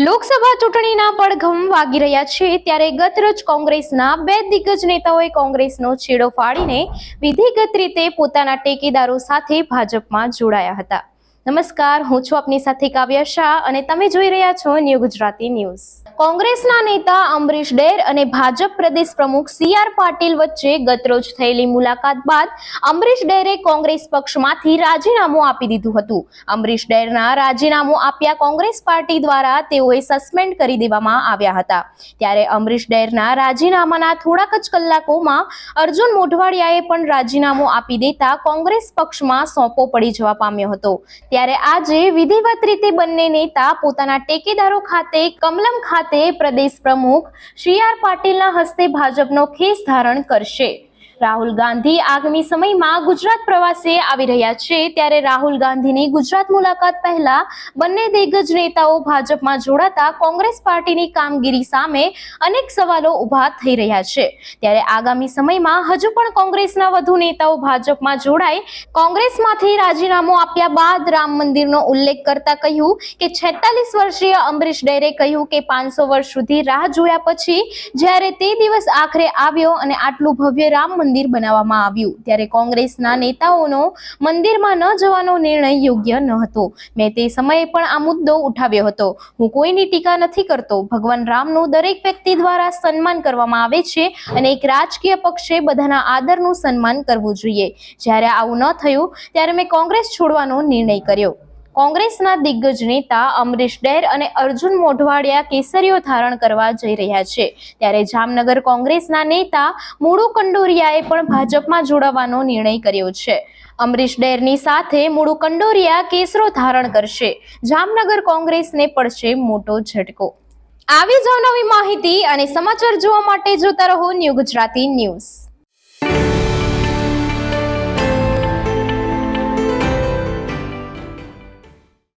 લોકસભા ચૂંટણીના પડઘમ વાગી રહ્યા છે ત્યારે ગતરોજ કોંગ્રેસના બે દિગ્ગજ નેતાઓએ કોંગ્રેસનો છેડો ફાડીને વિધિગત રીતે પોતાના ટેકેદારો સાથે ભાજપમાં જોડાયા હતા. નમસ્કાર, હું છું આપની સાથે કાવ્યા શાહ અને તમે જોઈ રહ્યા છો ન્યૂ ગુજરાતી ન્યૂઝ કોંગ્રેસના નેતા અમરીશ ડેર અને ભાજપ પ્રદેશ પ્રમુખ સી આર પાટીલ વચ્ચે ગતરોજ થયેલી મુલાકાત બાદ અમરીશ ડેરે કોંગ્રેસ પક્ષમાંથી રાજીનામું આપી દીધું હતું. અમરીશ ડેરના રાજીનામું આપ્યા કોંગ્રેસ પાર્ટી દ્વારા તેઓએ સસ્પેન્ડ કરી દેવામાં આવ્યા હતા. ત્યારે અમરીશ ડેરના રાજીનામાના થોડાક જ કલાકોમાં અર્જુન મોઢવાડિયાએ પણ રાજીનામું આપી દેતા કોંગ્રેસ પક્ષમાં સોંપો પડી જવા પામ્યો હતો. ત્યારે આજે વિધિવત રીતે બંને નેતા પોતાના ટેકેદારો ખાતે, કમલમ ખાતે પ્રદેશ પ્રમુખ શ્રી આર પાટીલના હસ્તે ભાજપનો ખેસ ધારણ કરશે. રાહુલ ગાંધી આગામી સમયમાં ગુજરાત પ્રવાસે આવી રહ્યા છે. ત્યારે રાહુલ ગાંધીની ગુજરાત મુલાકાત પહેલા બંને દિગ્ગજ નેતાઓ ભાજપમાં જોડાતા કોંગ્રેસ પાર્ટીની કામગીરી સામે અનેક સવાલો ઊભા થઈ રહ્યા છે. ત્યારે આગામી સમયમાં હજુ પણ કોંગ્રેસના વધુ નેતાઓ ભાજપમાં જોડાય. કોંગ્રેસમાંથી રાજીનામું આપ્યા બાદ રામ મંદિરનો ઉલ્લેખ કરતા કહ્યું કે છેતાલીસ વર્ષીય અમરીશ ડેરે કહ્યું કે પાંચસો વર્ષ સુધી રાહ જોયા પછી જ્યારે તે દિવસ આખરે આવ્યો અને આટલું ભવ્ય રામ મંદિર બનાવવામાં આવ્યું. ત્યારે કોંગ્રેસના નેતાઓનો મંદિરમાં ન જવાનો નિર્ણય યોગ્ય ન હતો. મેં તે સમયે પણ આ મુદ્દો ઉઠાવ્યો હતો. હું કોઈની ટીકા નથી કરતો. ભગવાન રામનું દરેક વ્યક્તિ દ્વારા સન્માન કરવામાં આવે છે અને એક રાજકીય પક્ષે બધાના આદરનું સન્માન કરવું જોઈએ. જ્યારે આવું ન થયું, ત્યારે મેં કોંગ્રેસ છોડવાનો નિર્ણય કર્યો. કોંગ્રેસના દિગ્ગજ નેતા અમરીશ ડેર અને અર્જુન મોઢવાડિયા કેસરીઓ ધારણ કરવા જઈ રહ્યા છે. ત્યારે જામનગર કોંગ્રેસના નેતા મુળુ કંડોરિયાએ પણ ભાજપમાં જોડાવાનો નિર્ણય કર્યો છે. અમરીશ ડેરની સાથે મુળુ કંડોરિયા કેસરો ધારણ કરશે. જામનગર કોંગ્રેસને પડશે મોટો ઝટકો. આવી જ નવી માહિતી અને સમાચાર જોવા માટે જોતા રહો ન્યૂ ગુજરાતી ન્યૂઝ.